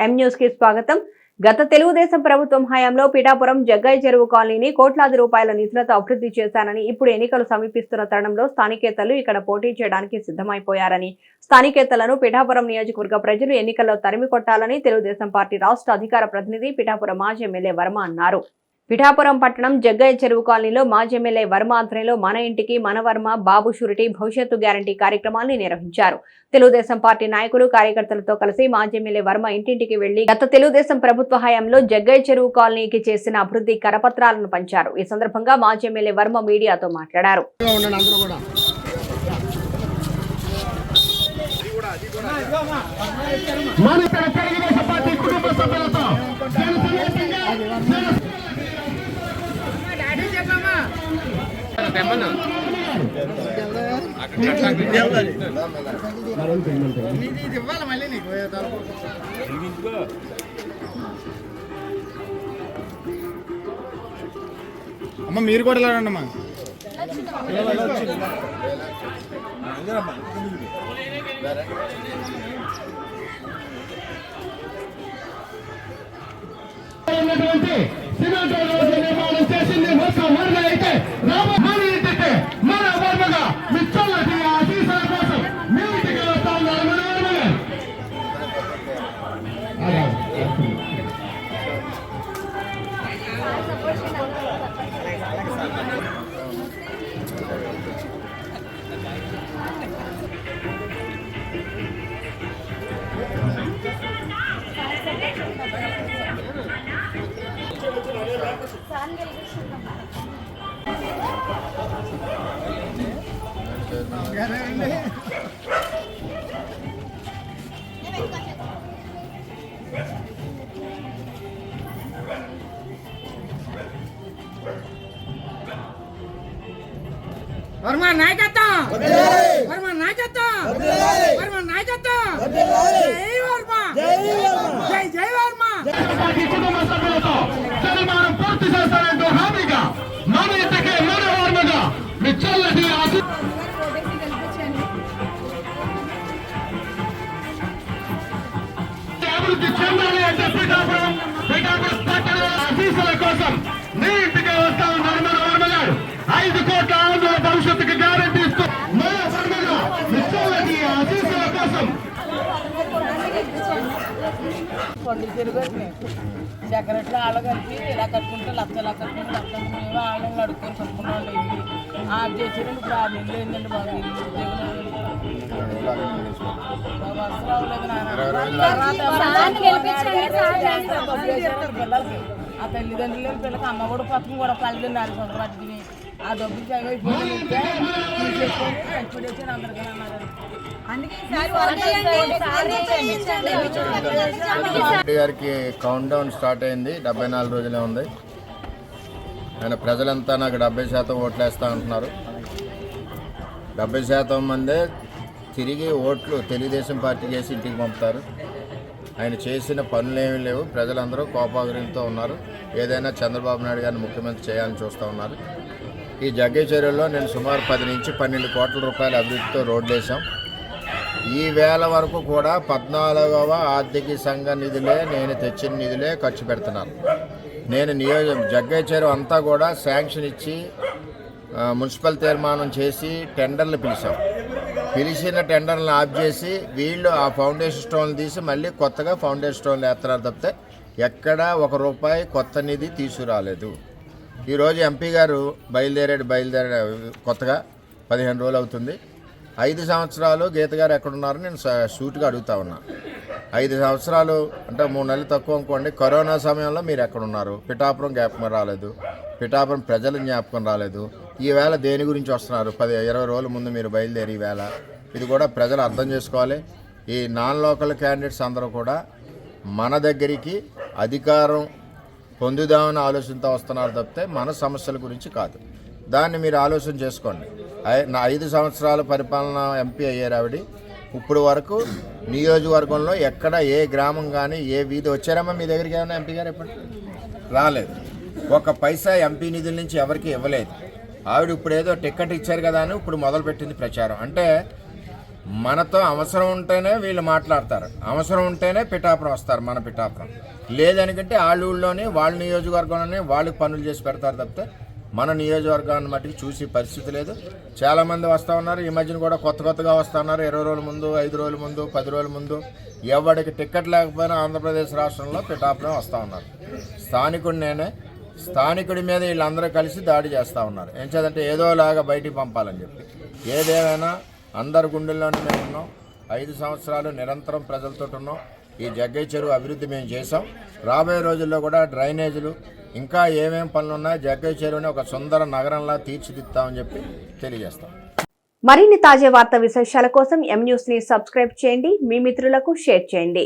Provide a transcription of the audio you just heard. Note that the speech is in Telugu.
ఎం న్యూస్కి స్వాగతం. గత తెలుగుదేశం ప్రభుత్వం హయాంలో పిఠాపురం జగ్గయ్య చెరువు కాలనీని కోట్లాది రూపాయల నిధులతో అభివృద్ధి చేశానని ఇప్పుడు ఎన్నికలు సమీపిస్తున్న తరుణంలో స్థానికేతలు ఇక్కడ పోటీ చేయడానికి సిద్ధమైపోయారని. స్థానికేతలను పిఠాపురం నియోజకవర్గ ప్రజలు ఎన్నికల్లో తరిమి కొట్టాలని తెలుగుదేశం పార్టీ రాష్ట్ర అధికార ప్రతినిధి పిఠాపురం మాజీ ఎమ్మెల్యే వర్మ అన్నారు. పిఠాపురం పట్టణం జగ్గయ్య చెరువు కాలనీలో మాజీ ఎమ్మెల్యే వర్మ ఆధ్వర్యంలో మన ఇంటికి మన వర్మ బాబు షూరిటీ భవిష్యత్తు గ్యారంటీ కార్యక్రమాన్ని నిర్వహించారు. తెలుగుదేశం పార్టీ నాయకులు కార్యకర్తలతో కలిసి మాజీ ఎమ్మెల్యే వర్మ ఇంటింటికి వెళ్ళి గత తెలుగుదేశం ప్రభుత్వ హయాంలో జగ్గయ్య చెరువు కాలనీకి చేసిన అభివృద్ధి కరపత్రాలను పంచారు. ఈ సందర్భంగా మాజీ ఎమ్మెల్యే వర్మ మీడియాతో మాట్లాడారు. మన ఇక్కడ తెలుగుదేశం పార్టీ కుటుంబ సభ్యులతో ఇవ్వాలి మళ్ళీ నీకు అమ్మ మీరు కూడా వెళ్ళండి అమ్మా ఉన్నటువంటి సిమెంట్ రోడ్డు నిర్మాణం చేసింది. వర్గ వర్మ నాయకత్వం వర్మ నాయకత్వం వర్మ నాయకత్వం జై వర్మ జై జై వర్మ అభివృద్ధి చెందాలి అంటే పీఠాపురం పీఠాపురం పట్టణ ఆఫీసుల కోసం నీ ఇంటికి వస్తా ఉన్నారు మన వర్మగారు ఐదు కోట్ల ఆంధ్ర భవిష్యత్తుకి గ్యారంటీ ఇస్తూ మన వర్మగా మిత్రులకి ఆఫీసుల కోసం. కొండలు తిరుగుతున్నాయి సెక్రటరీ వాళ్ళు కలిపి ఇలా కట్టుకుంటే లక్ష ఇలా కట్టుకుంటే లక్షలు మేము వాళ్ళని అడుక్కొని కట్టుకున్న వాళ్ళు ఇల్లు ఆ చేసిన ఇప్పుడు ఆ నెలలు ఏంటంటే బాగా ఇల్లు ఆ తల్లిదండ్రులు లేని పిల్లలకి అమ్మ కూడా పక్కన కూడా పల్లెలు నాలుగు వందలు పట్టుకుని ఆ డబ్బులు జగన్ అయిపోయి అందరికీ అన్నారు రెడ్డి గారికి కౌంట్ డౌన్ స్టార్ట్ అయింది. డెబ్బై నాలుగు రోజులే ఉంది. ఆయన ప్రజలంతా నాకు డెబ్బై శాతం ఓట్లేస్తా అంటున్నారు. డెబ్బై శాతం మందే తిరిగి ఓట్లు తెలుగుదేశం పార్టీ చేసి ఇంటికి పంపుతారు. ఆయన చేసిన పనులు ఏమీ లేవు. ప్రజలందరూ కోపాగ్రహంతో ఉన్నారు. ఏదైనా చంద్రబాబు నాయుడు గారిని ముఖ్యమంత్రి చేయాలని చూస్తూ ఉన్నారు. ఈ జగ్గే చర్యల్లో నేను సుమారు పది నుంచి పన్నెండు కోట్ల రూపాయల అభివృద్ధితో రోడ్లు వేసాం ఈ వేల వరకు కూడా పద్నాలుగవ ఆర్థిక సంఘ నిధులే నేను తెచ్చిన నిధులే ఖర్చు పెడుతున్నాను నేను నియోజక జగ్గయ్య చెరువు అంతా కూడా శాంక్షన్ ఇచ్చి మున్సిపల్ తీర్మానం చేసి టెండర్లు పిలిచాం. పిలిచిన టెండర్లను ఆఫ్ చేసి వీళ్ళు ఆ ఫౌండేషన్ స్టోన్లు తీసి మళ్ళీ కొత్తగా ఫౌండేషన్ స్టోన్లు వేస్తున్నారు తప్పితే ఎక్కడా ఒక రూపాయి కొత్త నిధి తీసుకురాలేదు. ఈరోజు ఎంపీ గారు బయలుదేరాడు బయలుదేరాడు కొత్తగా పదిహేను రోజులు అవుతుంది. ఐదు సంవత్సరాలు గీత గారు ఎక్కడున్నారో నేను షూట్గా అడుగుతా ఉన్నా. ఐదు సంవత్సరాలు అంటే మూడు నెలలు తక్కువ అనుకోండి కరోనా సమయంలో మీరు ఎక్కడున్నారు? పిఠాపురం జ్ఞాపకం రాలేదు. పిఠాపురం ప్రజల జ్ఞాపకం రాలేదు. ఈవేళ దేని గురించి వస్తున్నారు? పది ఇరవై రోజుల ముందు మీరు బయలుదేరి ఈవేళ ఇది కూడా ప్రజలు అర్థం చేసుకోవాలి. ఈ నాన్ లోకల్ క్యాండిడేట్స్ అందరూ కూడా మన దగ్గరికి అధికారం పొందుదామని ఆలోచనతో వస్తున్నారు తప్పితే మన సమస్యల గురించి కాదు. దాన్ని మీరు ఆలోచన చేసుకోండి. ఐ- నా ఐదు సంవత్సరాల పరిపాలన ఎంపీ అయ్యారు ఆవిడ. ఇప్పుడు వరకు నియోజకవర్గంలో ఎక్కడ ఏ గ్రామం కానీ ఏ వీధి వచ్చారమ్మా మీ దగ్గరికి ఏమైనా ఎంపీ గారు ఎప్పుడు రాలేదు. ఒక పైసా ఎంపీ నిధుల నుంచి ఎవరికి ఇవ్వలేదు. ఆవిడ ఇప్పుడు ఏదో టికెట్ ఇచ్చారు కదా అని ఇప్పుడు మొదలుపెట్టింది ప్రచారం. అంటే మనతో అవసరం ఉంటేనే వీళ్ళు మాట్లాడతారు. అవసరం ఉంటేనే పిఠాపురం వస్తారు మన పిఠాపురం. లేదనికంటే వాళ్ళ ఊళ్ళోని వాళ్ళ నియోజకవర్గంలోనే వాళ్ళకి పనులు చేసి పెడతారు తప్పితే మన నియోజకవర్గాన్ని మట్టికి చూసే పరిస్థితి లేదు. చాలామంది వస్తూ ఉన్నారు. ఈ మధ్యన కూడా కొత్త కొత్తగా వస్తూ ఉన్నారు. ఇరవై రోజుల ముందు ఐదు రోజుల ముందు పది రోజుల ముందు ఎవరికి టికెట్ లేకపోయినా ఆంధ్రప్రదేశ్ రాష్ట్రంలో పిఠాపురం వస్తూ ఉన్నారు. స్థానికుడు నేనే స్థానికుడి మీద వీళ్ళందరూ కలిసి దాడి చేస్తూ ఉన్నారు. ఏం చేద్దంటే ఏదోలాగా బయటికి పంపాలని చెప్పి. ఏదేమైనా అందరి గుండెల్లోనే మేము ఉన్నాం. ఐదు సంవత్సరాలు నిరంతరం ప్రజలతో ఉన్నాం. ఈ జగ్గై చెరువు అభివృద్ధి మేము చేసాం రాబోయే రోజుల్లో కూడా డ్రైనేజీలు ఇంకా ఏమేం పనులున్నా జగ్గై జగ్గయ్య చెరువుని ఒక సుందర నగరంలా తీర్చిదిద్దామని చెప్పి తెలియజేస్తాం. మరిన్ని తాజా వార్త విశేషాల కోసం ఎం న్యూస్ని సబ్స్క్రైబ్ చేయండి. మీ మిత్రులకు షేర్ చేయండి.